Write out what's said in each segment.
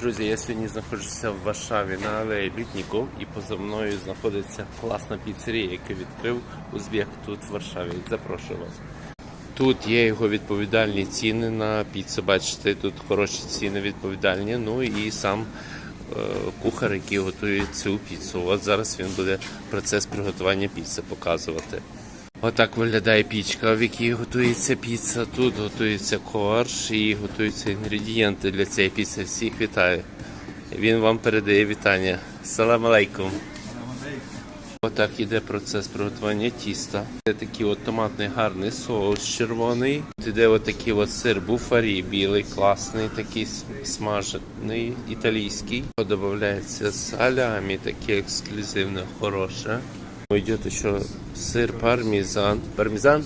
Друзі, я сьогодні знаходжуся в Варшаві на алеї Бітніков і поза мною знаходиться класна піцерія, яку відкрив Узбек тут в Варшаві. Запрошую вас. Тут є його відповідальні ціни на піцу. Бачите, тут хороші ціни відповідальні. Ну і сам е, кухар, який готує цю піцу. От зараз він буде процес приготування піци показувати. Отак виглядає пічка, в якій готується піца. Тут готується корж і готуються інгредієнти для цієї піци. Всіх вітаю. Він вам передає вітання. Салам алейкум. Отак іде процес приготування тіста. Це такий от томатний гарний соус червоний. Тут іде отакий от сир буфарі, білий, класний, такий смажений, італійський. Додається салямі, таке ексклюзивне, хороше. Йде ще сир пармізан. Пармізан?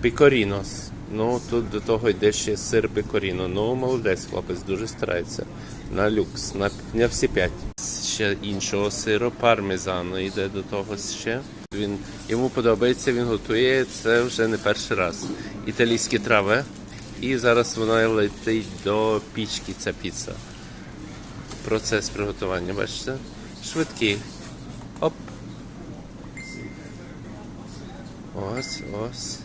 Пікорінос. Ну тут до того йде ще сир пекоріно. Ну молодець, хлопець дуже старається. На люкс, на, на всі п'ять. Ще іншого сиру, пармезану йде до того ще. Він йому подобається, він готує це вже не перший раз. Італійські трави. І зараз вона летить до пічки. Ця піца. Процес приготування, бачите? Швидкий. Оп. Ось, ось.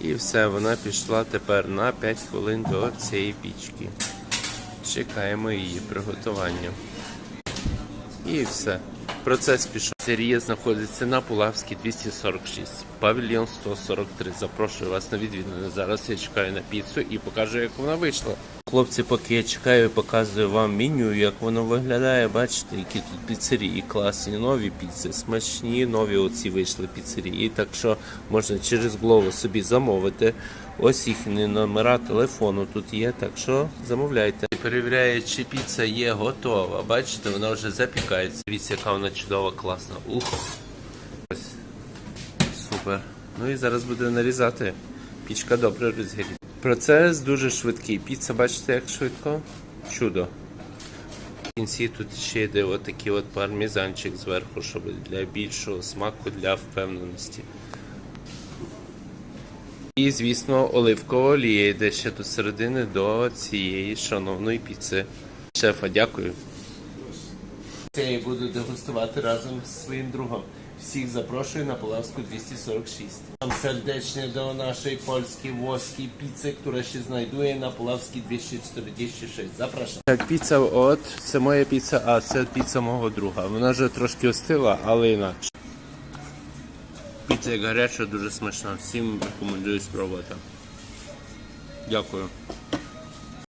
І все, вона пішла тепер на 5 хвилин до цієї пічки. Чекаємо її приготування. І все. Процес пішов. Серія знаходиться на Пулавській 246, павільйон 143. Запрошую вас на відвідування. Зараз я чекаю на піцу і покажу, як вона вийшла. Хлопці, поки я чекаю, показую вам меню, як воно виглядає. Бачите, які тут піцерії класні, нові піци, смачні, нові оці вийшли піцерії. Так що можна через Glovo собі замовити. Ось їхні номера телефону тут є, так що замовляйте. Перевіряє, чи піца є готова. Бачите, вона вже запікається. Дивіться, яка вона чудова, класна. Ух. Ось. Супер. Ну і зараз буде нарізати. Пічка добре розгоріться. Процес дуже швидкий. Піца, бачите, як швидко? Чудо. В кінці тут ще йде отакий от пармезанчик зверху, щоб для більшого смаку, для впевненості. І, звісно, оливкова олія йде ще до середини до цієї шановної піци. Шефа, дякую. Я буду дегустувати разом з своїм другом. Всіх запрошую на Полавську 246. Там сердечне до нашої польської воської піци, яка ще знайдує на Полавській 246. Запрошую. Так, піца от, це моя піца, а це піца мого друга. Вона вже трошки остила, але інакше. Піца як гаряча, дуже смачна. Всім рекомендую спробувати. Дякую.